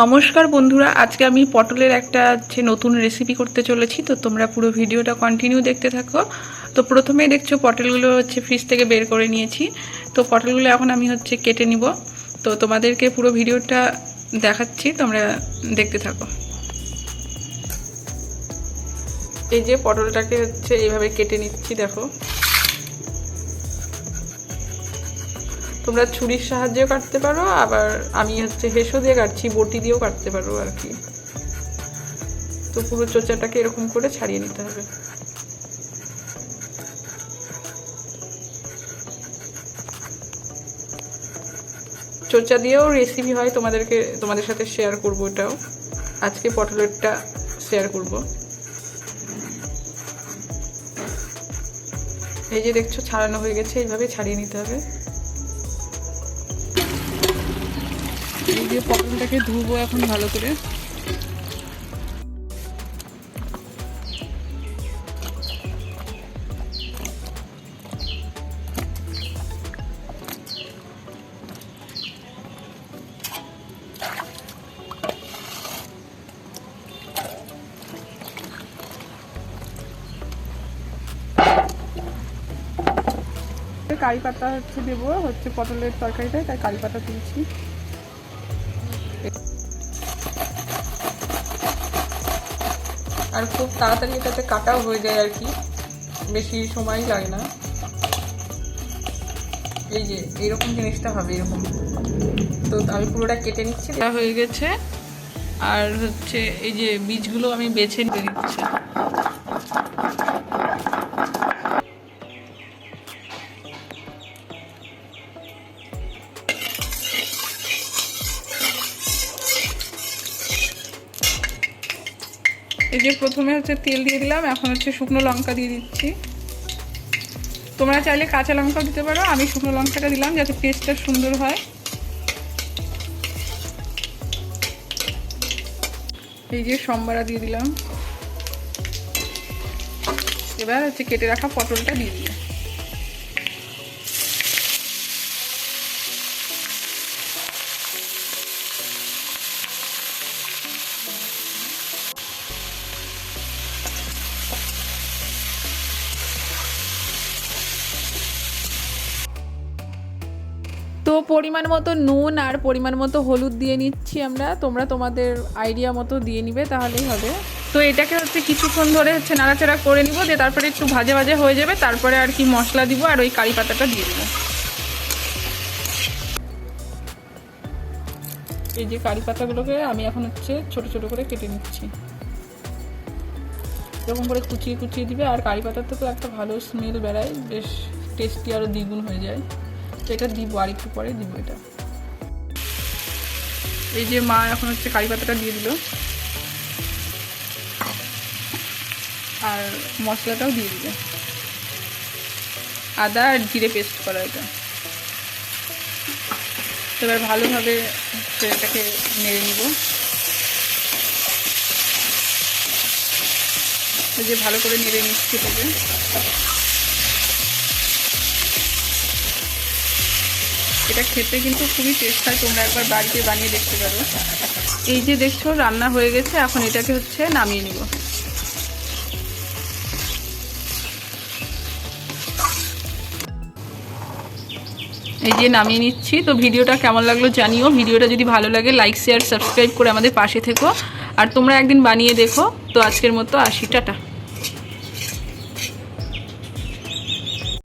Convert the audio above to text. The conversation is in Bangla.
নমস্কার বন্ধুরা, আজকে আমি পটলের একটা হচ্ছে নতুন রেসিপি করতে চলেছি, তো তোমরা পুরো ভিডিওটা কন্টিনিউ দেখতে থাকো। তো প্রথমেই দেখছ পটলগুলো হচ্ছে ফ্রিজ থেকে বের করে নিয়েছি। তো পটলগুলো এখন আমি হচ্ছে কেটে নিব। তো তোমাদেরকে পুরো ভিডিওটা দেখাচ্ছি, তোমরা দেখতে থাকো। এই যে পটলটাকে হচ্ছে এইভাবে কেটে নিচ্ছি, দেখো। তোমরা ছুরির সাহায্যেও কাটতে পারো, আবার আমি হচ্ছে হেসো দিয়ে কাটছি, বটি দিয়েও কাটতে পারো আর কি। তো পুরো চোচাটাকে এরকম করে ছাড়িয়ে নিতে হবে। চোচা দিয়েও রেসিপি হয়, তোমাদেরকে, তোমাদের সাথে শেয়ার করব এটাও। আজকে পটলেরটা শেয়ার করব। এই যে দেখছ, ছাড়ানো হয়ে গেছে, এইভাবে ছাড়িয়ে নিতে হবে। এই যে পটলটাকে ধুবো এখন ভালো করে। কারি পাতা হচ্ছে দেবো, হচ্ছে পটলের তরকারিটায় তাই কারি পাতা তুলছি। আর খুব তাড়াতাড়ি এটাতে কাটাও হয়ে যায় আর কি। বেশি সময় লাগে না। এই যে এইরকম জিনিসটা হবে, এরকম। তো আমি পুরোটা কেটে নিচ্ছি। হয়ে গেছে। আর হচ্ছে এই যে বীজগুলো আমি বেছে নিয়ে দিচ্ছি এই যে প্রথমে হচ্ছে তেল দিয়ে দিলাম, এখন হচ্ছে শুকনো লঙ্কা দিয়ে দিচ্ছি। তোমরা চাইলে কাঁচা লঙ্কাও দিতে পারো, আমি শুকনো লঙ্কাটা দিলাম যাতে টেস্টটা সুন্দর হয়। এই যে সম্বারা দিয়ে দিলাম। এবার হচ্ছে কেটে রাখা পটলটা দিয়ে দিলাম। পরিমাণ মতো নুন আর পরিমাণ মতো হলুদ দিয়ে নিচ্ছি আমরা। তোমরা তোমাদের আইডিয়া মতো দিয়ে নিবে, তাহলেই হবে। তো এটাকে হচ্ছে কিছুক্ষণ ধরে হচ্ছে নাড়াচাড়া করে নিব, দিয়ে তারপরে একটু ভাজে ভাজে হয়ে যাবে, তারপরে আর কি মশলা দিব আর ওই কারি পাতাটা দিয়ে দেবো। এই যে কারি পাতাগুলোকে আমি এখন হচ্ছে ছোট ছোট করে কেটে নিচ্ছি। এরকম করে কুচিয়ে কুচিয়ে দিবে, আর কারি পাতার তো একটা ভালো স্মেল বেড়ায়, বেশ টেস্টি আরও দ্বিগুণ হয়ে যায়। তো এটা দিব, আর একটু পরে দিব এটা। এই যে মা এখন হচ্ছে কারি পাতাটা দিয়ে দিল। আর মশলাটাও দিয়ে দিল। আদা আর জিরে পেস্ট করা এটা। এবার ভালোভাবে এটাকে নেড়ে নিব। এই যে ভালো করে নেড়ে নিচ্ছি এটাকে। এটা খেতে কিন্তু খুবই টেস্ট হয়, তোমরা একবার বাড়িতে বানিয়ে দেখতে পারো। এই যে দেখছ, রান্না হয়ে গেছে, এখন এটাকে হচ্ছে নামিয়ে নিব। এই যে নামিয়ে নিচ্ছি, তো ভিডিওটা কেমন লাগল জানিও। ভিডিওটা যদি ভালো লাগে লাইক শেয়ার সাবস্ক্রাইব করে আমাদের পাশে থেকো। আর তোমরা একদিন বানিয়ে দেখো। তো আজকের মতো আসি, টাটা।